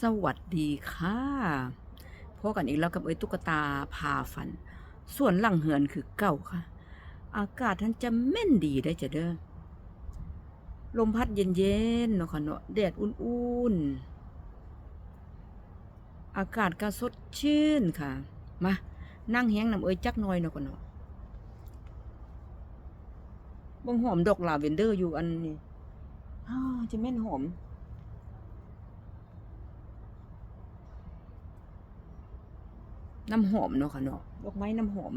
สวัสดีค่ะพบกันอีกแล้วกับเอ้ยตุ๊กตาพาฝัน ส่วนหลังเหือนคือเก่าค่ะ อากาศท่านจะแม่นดีได้จะเด้อลมพัดเย็นๆเนาะค่ะเนาะแดดอุ่นๆ อากาศก็สดชื่นค่ะ มา นั่งแห้งน้ำเอ้ยจักหน่อยเนาะค่ะเนาะเบงหอมดอกลาเวนเดอร์อยู่อันนี้อ้าจะแม่นหอม น้ำหอมเนาะค่ะเนาะดอกไม้น้ำหอม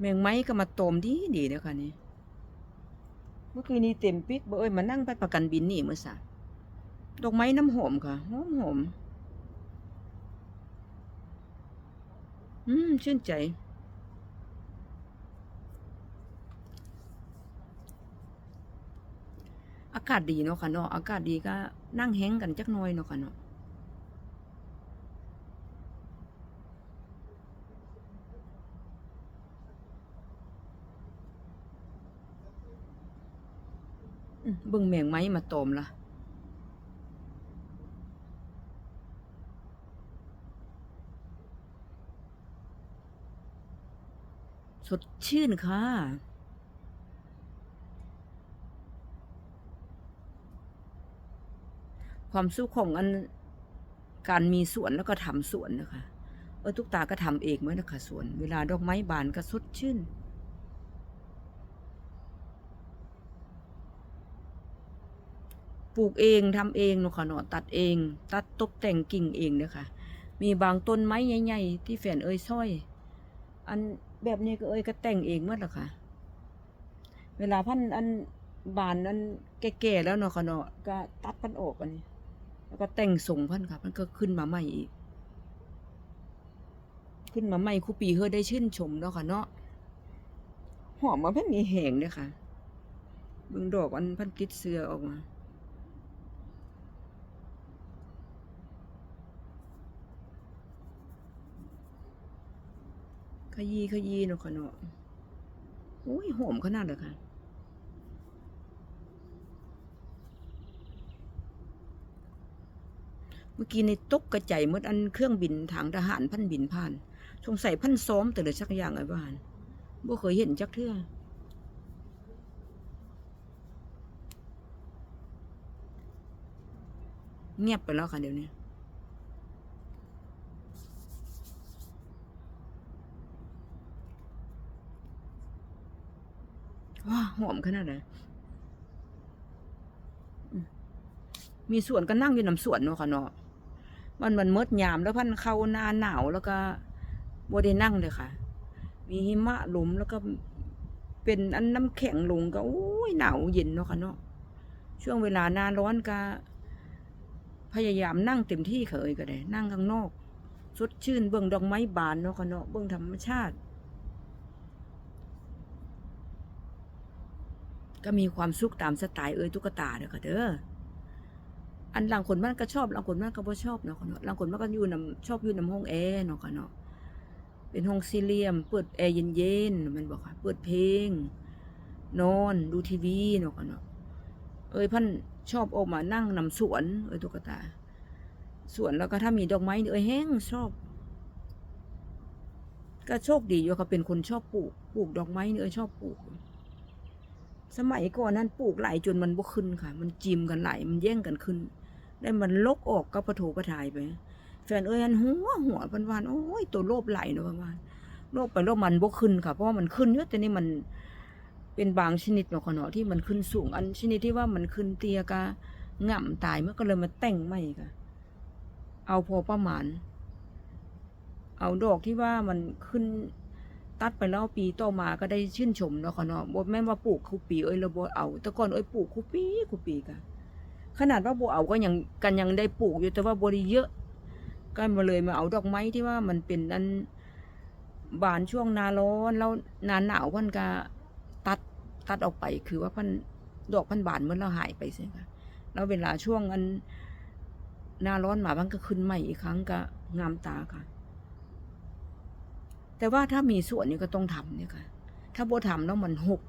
แมงไม้ก็มาตมดีดีเด้อค่ะนี่เมื่อคืนนี้เต็มปิกบ่เอ้ยมานั่งไปประกันบินนี่เมื่อสาดอกไม้น้ำหอมค่ะหอมหอมอืมชื่นใจ อากาศดีเนาะค่ะเนาะอากาศดีก็นั่งแห้งกันจักหน่อยเนาะค่ะเนาะเบิ่งแมงไม้มาตอมละสดชื่นค่ะ ความสุขของอันการมีสวนแล้วก็ทำสวนนะคะ เออทุกตาก็ทำเองเหมื่อนนะคะสวน เวลาดอกไม้บานก็สดชื่น ปลูกเองทำเองเนาะค่ะเนาะตัดเอง ตัดตกแต่งกิ่งเองเนาะค่ะมีบางต้นไม้ใหญ่ๆที่แฟนเอ้ยซ้อย อันแบบนี้ก็เอ้ยก็แต่งเองหมดละค่ะ เวลาพันอันบานอันแก่ๆแล้วเนาะค่ะเนาะก็ตัดพันออกอันนี้ แล้วก็แต่งส่งพันค่ะมันก็ขึ้นมาใหม่อีก ขึ้นมาใหม่ครูปีเฮอได้ชื่นชมเนาะค่ะเนาะหอมมาเพิ่นมีแหงเด้อค่ะเบิ่งดอกอันพันติดเสือออกมาขยี้ขยี้เนาะค่ะเนาะโอ้ยหอมขนาดเลยค่ะ เมื่อกี้ในตกกระจายหมดอันเครื่องบินทางทหารพันบินผ่าน สงสัยพันซ้อมแต่ละสักอย่างไอ้บ้านบ่เคยเห็นจักเทื่อเงียบไปแล้วค่ะเดี๋ยวนี้ว้าหอมขนาดไหนมมีสวนก็นั่งอยู่น้ำสวนเนาะค่ะเนาะ มันมันมืดยามแล้วพันเข้าหน้าหนาวแล้วก็บ่ได้นั่งเลยค่ะ มีหิมะหลุมแล้วก็เป็นอันน้ำแข็งลงก็โอ้ยหนาวเย็นเนาะค่ะเนาะช่วงเวลาหน้าร้อนก็ พยายามนั่งเต็มที่เคยก็ได้นั่งข้างนอกสดชื่นเบิ่งดอกไม้บานเนาะค่ะเนาะเบิ่งธรรมชาติ ก็มีความสุขตามสไตล์เอ้ยตุ๊กตาเด้อค่ะเด้อ อันหลังคนมันก็ชอบหลังคนมันก็บ่ชอบเนาะค่ะเนาะหลังคนมันก็อยู่นำชอบอยู่นำห้องแอร์เนาะค่ะเนาะเป็นห้องสี่เหลี่ยม เปิดแอร์เย็นๆมันบอกค่ะเปิดเพลง นอนดูทีวีเนาะค่ะเนาะเอ้ยพันชอบออกมานั่งนำสวนเอ้ยตุ๊กตาสวนแล้วก็ถ้ามีดอกไม้เอ้ยแห้งชอบ ก็โชคดีอยู่ค่ะเป็นคนชอบปลูกปลูกดอกไม้เอ้ยชอบปลูกสมัยก่อนนั้นปลูกหลายจนมันบ่ขึ้นค่ะ มันจิมกันหลายมันแย่งกันขึ้น ได้มันลกออกก็ประโถประทายไป แฟนเอ้ยอันหัวหัวปันวานโอ้ยตัวโลภไหลเนาะปันวานโลภไปโลภมันบ่ขึ้นค่ะ เพราะว่ามันขึ้นเยอะแต่นี่มันเป็นบางชนิดเนาะค่ะเนาะที่มันขึ้นสูง อันชนิดที่ว่ามันขึ้นเตียกะง่ำตายมันก็เลยมาแต่งใหม่ค่ะ เอาพอประมาณ เอาดอกที่ว่ามันขึ้นตัดไปแล้วปีต่อมาก็ได้ชื่นชมเนาะค่ะเนาะบ่แม่นว่าปลูกคูปีเอ้ยแล้วบ่เอา แต่ก่อนเอ้ยปลูกคูปีคูปีกะ ขนาดว่าบ่เอาก็ยังกันยังได้ปลูกอยู่แต่ว่าบ่ได้เยอะ ก็มาเลยมาเอาดอกไม้ที่ว่ามันเป็นอันบานช่วงนาร้อนแล้วนานหนาวพันก็ตัดตัดออกไป คือว่าพันดอกพันบานเมื่อเราหายไปใช่ไหมคะแล้วเวลาช่วงอันหนาร้อนมามันก็ขึ้นใหม่อีกครั้งก็งามตาค่ะ แต่ว่าถ้ามีส่วนนี่ก็ต้องทำเนี่ยค่ะ ถ้าบ่ทำแล้วมันหก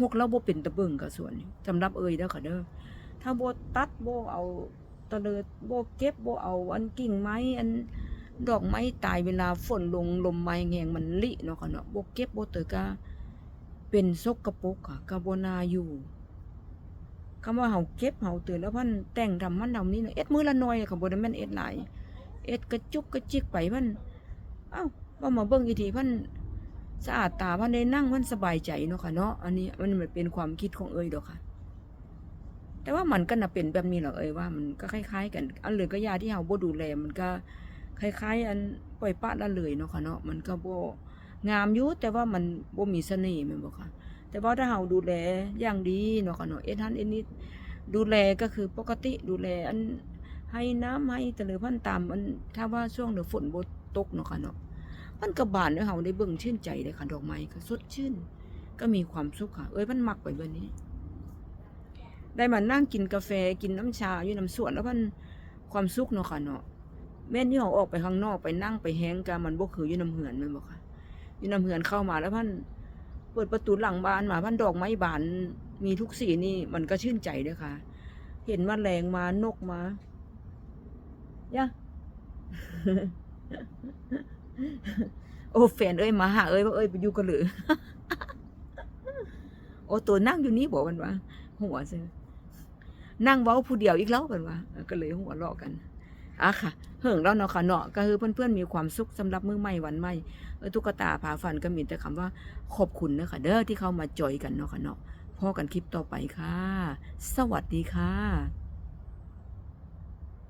หกแล้วบ่เป็นตะเบิงกับส่วนนี้สำหรับเอ่ยเด้อค่ะเด้อ ถ้าโบตัดโบเอาตะเลิดบ่เก็บโบเอา อันกิ่งไม้อันดอกไม้ตายเวลาฝนลงลมไม้แหงมันลิเนาะค่ะเนาะโบเก็บโบเตยกะเป็นซกกระปรกค่ะก็บ่น่าอยู่คำว่าเฮาเก็บเฮาเตือนแล้วพันแต่งทำมันทำนี่เนาะเอ็ดมือละน่อยค่ะบ่ได้แม่นเอ็ดหลายเอ็ดกระจุกกระจิกไปพันเอ้าว่ามาเบิ่งอีทีพันสะอาดตาพันได้นั่งพันสบายใจเนาะค่ะเนาะอันนี้มันมันเป็นความคิดของเอยดอกค่ะ แต่ว่ามันก็น่ะเป็นแบบนี้เหรอเอ้ยว่ามันก็คล้ายๆกัน อันเหลือก็ยาที่เฮาบ่ดูแลมันก็คล้ายๆ อันปล่อยปะละเลยเนาะค่ะเนาะมันก็บ่งามอยู่แต่ว่ามันบ่มีเสน่ห์แม่นบ่ค่ะ แต่ว่าถ้าเฮาดูแลอย่างดีเนาะค่ะเนาะเอ็ดหันเอ็ดนิดดูแลก็คือปกติดูแลอันให้น้ำให้ตะลือพันตามอันถ้าว่าช่วงเดือฝนบ่ตกเนาะค่ะเนาะมันก็บานเด้เฮาได้เบิ่งชื่นใจเลยค่ะดอกไม้ก็สดชื่น ก็มีความสุขค่ะ เอ้ยมันมักไปเบิ่นี้ ได้มานั่งกินกาแฟกินน้ำชาอยู่น้ำสวนแล้วมันความสุขเนาะค่ะเนาะแม่นที่เฮาออกไปข้างนอกไปนั่งไปแฮงกันมันบ่คืออยู่น้ำเหือนม่นบ่ค่ะอยู่น้ำเหือนเข้ามาแล้วพันเปิดประตูหลังบ้านมาพันดอกไม้บานมีทุกสีนี่มันก็ชื่นใจเด้อค่ะ เห็นว่าแมลงมานกมาย่าโอ้แฟนเอ้ยมาหาเอ้ยว่าเอ้ยไปอยู่กันหรือโอ้ตัวนั่งอยู่นี่บอกมันว่าหัวเซ นั่งเว้าผู้เดียวอีกแล้วเป็นว่าก็เลยหัวเราะกันอะค่ะเหิงแล้วเนาะค่ะเนาะก็คือเพื่อนๆมีความสุขสำหรับมื้อใหม่วันใหม่ตุ๊กตาผาฝันก็มีแต่คำว่าขอบคุณนะคะเด้อที่เข้ามาจอยกันเนาะค่ะเนาะพอกันคลิปต่อไปค่ะ สวัสดีค่ะ